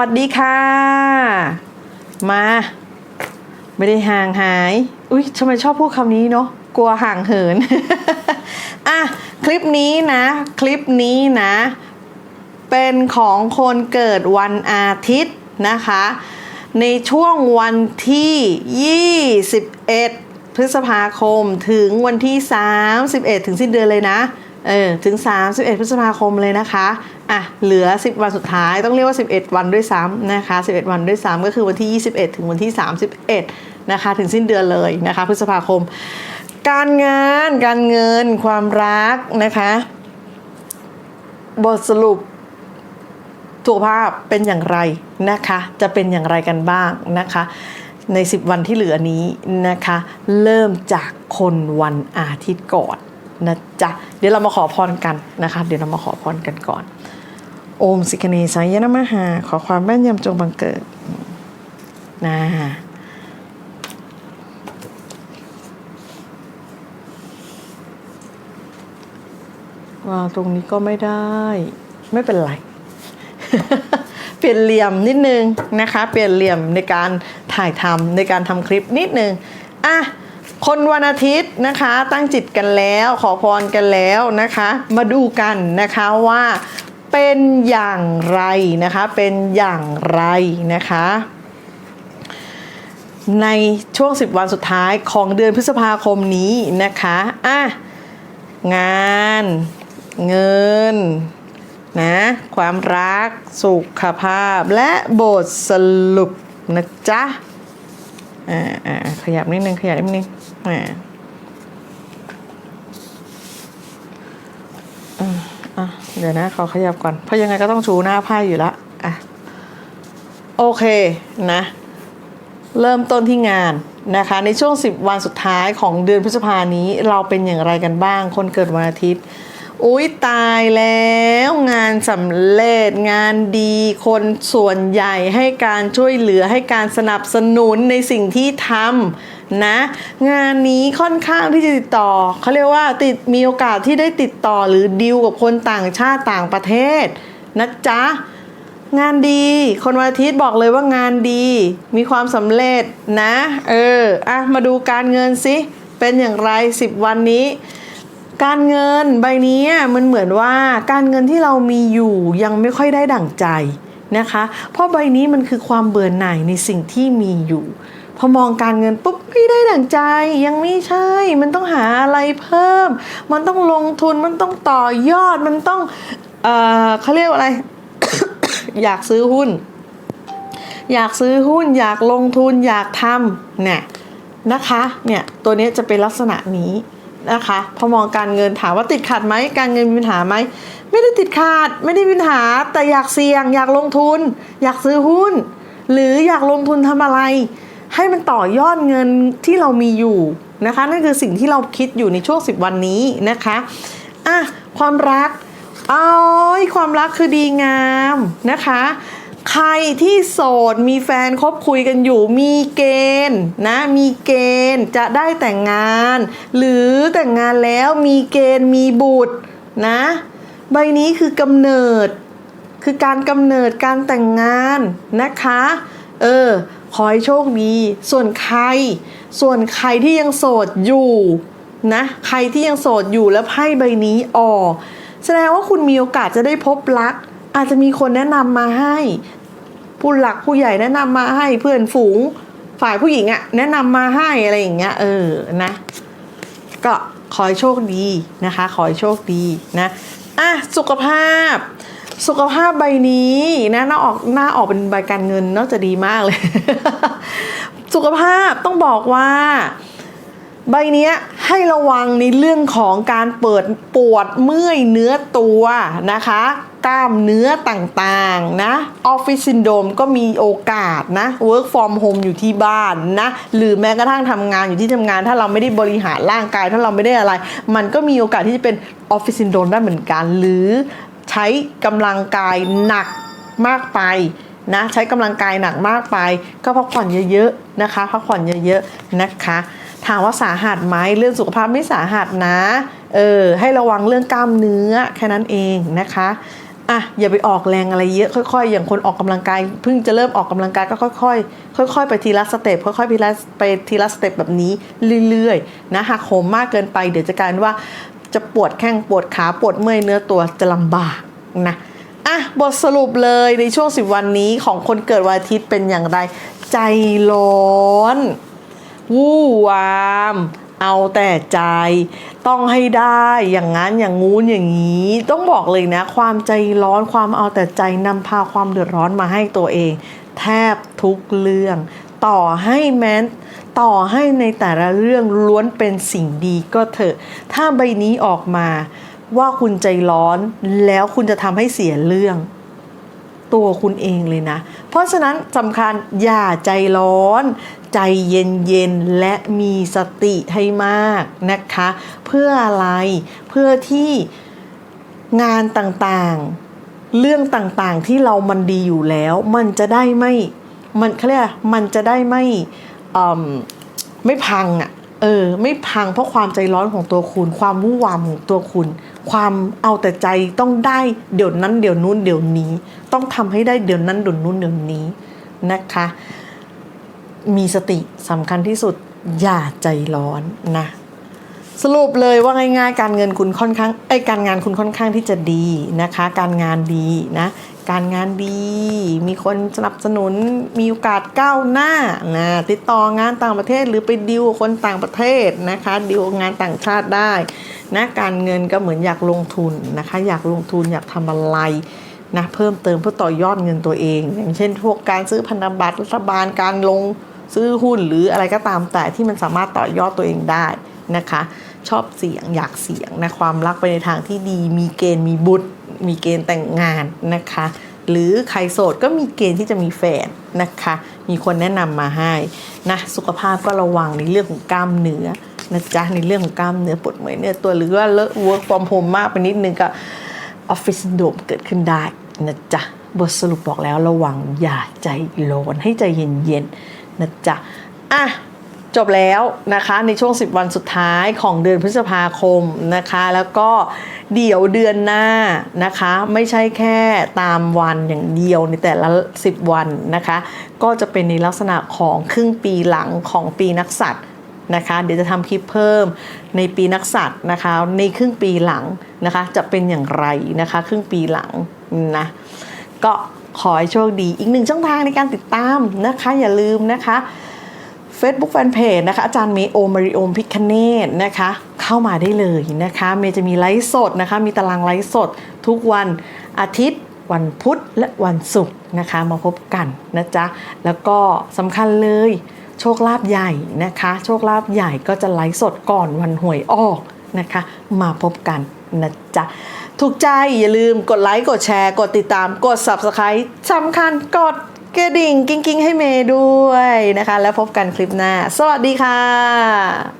วัสดีค่ะ มา ไม่ได้ห่างหาย อุ้ยทำไมชอบพูดคำนี้เนาะกลัวห่างเหิน อะ คลิปนี้นะ คลิปนี้นะ เป็นของคนเกิดวันอาทิตย์นะคะ ในช่วงวันที่ 21 พฤษภาคมถึงวันที่ 31 ถึงสิ้นเดือนเลยนะ เออถึง 31 พฤษภาคมเลยนะคะ อะ เหลือ 10 วันสุดท้ายต้องเรียกว่า 11 วันด้วยซ้ำนะคะ 11 วันด้วยซ้ำก็คือวันที่ 21 ถึงวันที่ 31 นะคะ ถึงสิ้นเดือนเลยนะคะ พฤษภาคม การงานการเงินความรักนะคะ บทสรุปสุขภาพเป็นอย่างไรนะคะ จะเป็นอย่างไรกันบ้างนะคะ ใน 10 วันที่เหลือนี้นะคะ เริ่มจากคนวันอาทิตย์ก่อน นะจ๊ะ เดี๋ยวเรามาขอพรกันนะคะ เดี๋ยวเรามาขอพรกันก่อน โอมสิกเนสายนมหา ขอความแม่นยำจงบังเกิดนะวางตรงนี้ก็ไม่ได้ ไม่เป็นไร เปลี่ยนเหลี่ยมนิดนึงนะคะ เปลี่ยนเหลี่ยมในการถ่ายทำในการทำคลิปนิดนึงอะ คนวันอาทิตย์นะคะตั้งจิตกันแล้วขอพรกันแล้วนะคะ มาดูกันนะคะว่าเป็นอย่างไรนะคะเป็นอย่างไรนะคะ ในช่วง 10 วันสุดท้ายของเดือนพฤษภาคมนี้นะคะอะงาน เงินนะความรักสุขภาพและบทสรุปนะจ๊ะ อ่าอ่าขยับนิดนึงขยับนิดนึงอ่าอ่าอะเดี๋ยวนะขอขยับก่อน เพราะยังไงก็ต้องชูหน้าไพ่อยู่ละอะโอเคนะ เริ่มต้นที่งานนะคะ ในช่วง 10 วันสุดท้ายของเดือนพฤษภานี้เราเป็นอย่างไรกันบ้าง คนเกิดวันอาทิตย์ อุ้ยตายแล้วงานสำเร็จงานดี คนส่วนใหญ่ให้การช่วยเหลือให้การสนับสนุนในสิ่งที่ทำนะ งานนี้ค่อนข้างที่จะติดต่อเขาเรียกว่าติดมีโอกาสที่ได้ติดต่อหรือดีลกับคนต่างชาติต่างประเทศนะจ๊ะงานดี คนวันอาทิตย์บอกเลยว่างานดี มีความสำเร็จนะ เออ อะ มาดูการเงินสิ เป็นอย่างไร 10 วันนี้ การเงินใบนี้มันเหมือนว่าการเงินที่เรามีอยู่ยังไม่ค่อยได้ดั่งใจนะคะ เพราะใบนี้มันคือความเบื่อหน่ายในสิ่งที่มีอยู่ พอมองการเงินปุ๊บไม่ได้ดั่งใจยังไม่ใช่ มันต้องหาอะไรเพิ่ม มันต้องลงทุนมันต้องต่อยอดมันต้องเออเขาเรียกว่าอะไร อยากซื้อหุ้น อยากซื้อหุ้น อยากลงทุนอยากทำเนี่ยนะคะเนี่ยตัวนี้จะเป็นลักษณะนี้ นะคะ พอมองการเงินถามว่าติดขัดไหมการเงินมีปัญหาไหมไม่ได้ติดขัดไม่ได้มีปัญหาแต่อยากเสี่ยง อยากลงทุน อยากซื้อหุ้น หรืออยากลงทุนทำอะไร ให้มันต่อยอดเงินที่เรามีอยู่นะคะ นั่นคือสิ่งที่เราคิดอยู่ในช่วง 10 วันนี้นะคะอะความรักอ้อยความรักคือดีงามนะคะ ใครที่โสดมีแฟนคบคุยกันอยู่มีเกณฑ์นะมีเกณฑ์จะได้แต่งงาน หรือแต่งงานแล้วมีเกณฑ์มีบุตรนะ ใบนี้คือกำเนิด คือการกำเนิดการแต่งงานนะคะเออขอให้โชคดี ส่วนใคร ส่วนใครที่ยังโสดอยู่นะใครที่ยังโสดอยู่แล้วไพ่ใบนี้ออก แสดงว่าคุณมีโอกาสจะได้พบรัก อาจจะมีคนแนะนำมาให้ ผู้หลักผู้ใหญ่แนะนำมาให้เพื่อนฝูงฝ่ายผู้หญิงอะแนะนำมาให้อะไรอย่างเงี้ยเออนะ ก็ขอให้โชคดีนะคะ ขอให้โชคดีนะอะสุขภาพ สุขภาพใบนี้นะหน้าออกหน้าออกเป็นใบการเงินน่าจะดีมากเลย สุขภาพต้องบอกว่า ใบเนี้ยให้ระวังในเรื่องของการเปิดปวดเมื่อยเนื้อตัวนะคะ กล้ามเนื้อต่างๆนะออฟฟิศซินโดมก็มีโอกาสนะ work from home อยู่ที่บ้านนะหรือแม้กระทั่งทำงานอยู่ที่ทำงาน ถ้าเราไม่ได้บริหารร่างกาย ถ้าเราไม่ได้อะไร มันก็มีโอกาสที่จะเป็นออฟฟิศซินโดมได้เหมือนกัน หรือใช้กำลังกายหนักมากไปนะใช้กำลังกายหนักมากไป ก็พักผ่อนเยอะๆนะคะพักผ่อนเยอะๆนะคะถามว่าสาหัสไหมเรื่องสุขภาพไม่สาหัสนะ เออให้ระวังเรื่องกล้ามเนื้อแค่นั้นเองนะคะ อะอย่าไปออกแรงอะไรเยอะค่อย ๆ อย่างคนออกกำลังกายเพิ่งจะเริ่มออกกำลังกายก็ค่อยๆค่อย ๆ ไปทีละสเต็ปค่อยๆไปทีละไปทีละสเต็ปแบบนี้เรื่อยๆนะหักโหมมากเกินไปเดี๋ยวจะกลายว่าจะปวดแข้งปวดขาปวดเมื่อยเนื้อตัวจะลำบากนะอะบทสรุปเลยในช่วง 10 วันนี้ของคนเกิดวันอาทิตย์เป็นอย่างไร ใจร้อน วู่วาม เอาแต่ใจต้องให้ได้อย่างนั้นอย่างงู้นอย่างนี้ ต้องบอกเลยนะ ความใจร้อนความเอาแต่ใจนำพาความเดือดร้อนมาให้ตัวเอง แทบทุกเรื่อง ต่อให้แม้นต่อให้ในแต่ละเรื่องล้วนเป็นสิ่งดีก็เถอะ ถ้าใบนี้ออกมาว่าคุณใจร้อนแล้วคุณจะทำให้เสียเรื่อง ตัวคุณเองเลยนะ เพราะฉะนั้นสำคัญอย่าใจร้อน ใจเย็นๆ และมีสติให้มากนะคะ เพื่ออะไรเพื่อที่งานต่างๆ เรื่องต่างๆที่เรามันดีอยู่แล้ว มันจะได้ไม่มันเขาเรียกมันจะได้ไม่มไม่พังอะเออไม่พังเพราะความใจร้อนของตัวคุณ ความวุ่นวามของตัวคุณ ความเอาแต่ใจต้องได้เดี๋ยวนั้นเดี๋ยวนู้นเดี๋ยวนี้ ต้องทำให้ได้เดี๋ยวนั้นเดี๋ยวนู้นเดี๋ยวนี้นะคะ มีสติสำคัญที่สุดอย่าใจร้อนนะ สรุปเลยว่าง่ายๆ การเงินคุณค่อนข้างไอ้การงานคุณค่อนข้างที่จะดีนะคะ การงานดีนะ การงานดี มีคนสนับสนุนมีโอกาสก้าวหน้านะติดต่องานต่างประเทศหรือไปดิวคนต่างประเทศนะคะดิวงานต่างชาติได้นะการเงินก็เหมือนอยากลงทุนนะคะ อยากลงทุนอยากทำอะไรนะเพิ่มเติมเพื่อต่อยอดเงินตัวเอง อย่างเช่นพวกการซื้อพันธบัตรรัฐบาลการลง ซื้อหุ้นหรืออะไรก็ตามแต่ที่มันสามารถต่อยอดตัวเองได้นะคะ ชอบเสียงอยากเสียงนะความรักไปในทางที่ดี มีเกณฑ์มีบุตร มีเกณฑ์แต่งงานนะคะ หรือใครโสดก็มีเกณฑ์ที่จะมีแฟนนะคะ มีคนแนะนำมาให้นะสุขภาพก็ระวังในเรื่องของกล้ามเนื้อนะจ๊ะในเรื่องของกล้ามเนื้อปวดเมื่อยเนื้อตัวหรือว่าเลอะ work from home มากไปนิดนึงก็ออฟฟิศโดมเกิดขึ้นได้นะจ๊ะบทสรุปบอกแล้วระวังอย่าใจร้อนให้ใจเย็นๆ นะจ๊ะอะจบแล้วนะคะในช่วง 10 วันสุดท้ายของเดือนพฤษภาคมนะคะ แล้วก็เดี๋ยวเดือนหน้านะคะ ไม่ใช่แค่ตามวันอย่างเดียวในแต่ละ 10 วันนะคะ ก็จะเป็นในลักษณะของครึ่งปีหลังของปีนักสัตว์นะคะ เดี๋ยวจะทำคลิปเพิ่มในปีนักสัตว์นะคะ ในครึ่งปีหลังนะคะ จะเป็นอย่างไรนะคะ ครึ่งปีหลังนะก็ ขอให้โชคดี อีกหนึ่งช่องทางในการติดตามนะคะ อย่าลืมนะคะ Facebook Fanpage นะคะ อาจารย์เมโอมาริโอมพิคเนตนะคะ เข้ามาได้เลยนะคะ เมย์จะมีไลฟ์สดนะคะ มีตารางไลฟ์สดทุกวันอาทิตย์วันพุธและวันศุกร์นะคะ มาพบกันนะจ๊ะ แล้วก็สำคัญเลยโชคลาภใหญ่นะคะ โชคลาภใหญ่ก็จะไลฟ์สดก่อนวันหวยออกนะคะ มาพบกันนะจ๊ะ ถูกใจอย่าลืมกดไลค์กดแชร์กดติดตามกด Subscribe สำคัญกดกระดิ่งกิ้งๆ ให้เมย์ด้วยนะคะ แล้วพบกันคลิปหน้า สวัสดีค่ะ